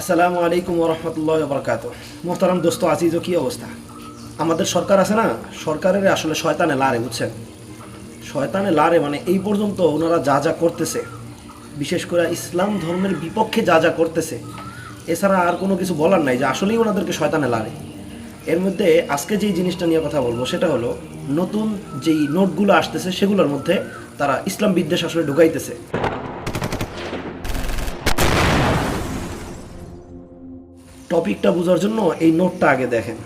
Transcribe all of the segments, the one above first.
আসসালামু আলাইকুম ওরহমতুল্লাহ বরকাত মোহতারাম দোস্ত আজিজ কি অবস্থা? আমাদের সরকার আছে না? সরকারের আসলে শয়তানে লারে, বুঝছেন? শয়তানে লারে মানে এই পর্যন্ত ওনারা যা যা করতেছে, বিশেষ করে ইসলাম ধর্মের বিপক্ষে যা যা করতেছে, এছাড়া আর কোনো কিছু বলার নাই যে আসলেই ওনাদেরকে শয়তানে লারে। এর মধ্যে আজকে যেই জিনিসটা নিয়ে কথা বলব, সেটা হলো নতুন যেই নোটগুলো আসতেছে, সেগুলোর মধ্যে তারা ইসলাম বিদ্বেষ আসলে ঢুকাইতেছে। টপিকটা বোঝার জন্য এই নোটটা আগে দেখেন।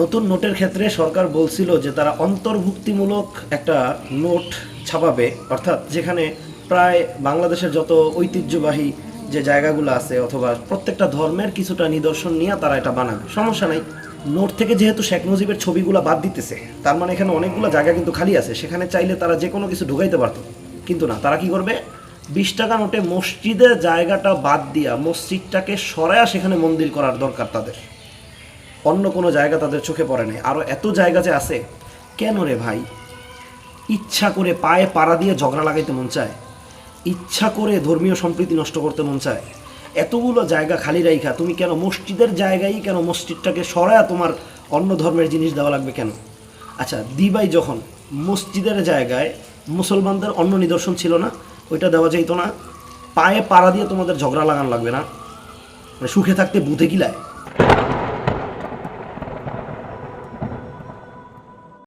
নতুন নোটের ক্ষেত্রে সরকার বলছিল যে তারা অন্তর্ভুক্তিমূলক একটা নোট ছাপাবে, অর্থাৎ যেখানে প্রায় বাংলাদেশের যত ঐতিহ্যবাহী যে জায়গাগুলো আছে অথবা প্রত্যেকটা ধর্মের কিছুটা নিদর্শন নিয়ে তারা এটা বানাবে। সমস্যা নাই। নোট থেকে যেহেতু শেখ মুজিবের ছবিগুলো বাদ দিতেছে, তার মানে এখানে অনেকগুলো জায়গা কিন্তু খালি আছে, সেখানে চাইলে তারা যে কোনো কিছু ঢুকাইতে পারতো। কিন্তু না। তারা কি করবে? বিশ টাকা নোটে মসজিদের জায়গাটা বাদ দিয়া মসজিদটাকে সরায়া সেখানে মন্দির করার দরকার তাদের। অন্য কোনো জায়গা তাদের চোখে পড়ে নাই। আরও এত জায়গা যে আছে। কেন রে ভাই? ইচ্ছা করে পায়ে পাড়া দিয়ে ঝগড়া লাগাইতে মন চায়। ইচ্ছা করে ধর্মীয় সম্প্রীতি নষ্ট করতে মন চায়। এতগুলো জায়গা খালি রাইখা, তুমি কেন মসজিদের জায়গায় কেন মসজিদটাকে সরায়া তোমার অন্য ধর্মের জিনিস দেওয়া লাগবে কেন? আচ্ছা দিবাই যখন মসজিদের জায়গায় মুসলমানদের অন্য নিদর্শন ছিল না, ওইটা দেওয়া যাইতো না। পায়ে পাড়া দিয়ে তোমাদের ঝগড়া লাগানো লাগবে না। মানে সুখে থাকতে বুথে গিলায়।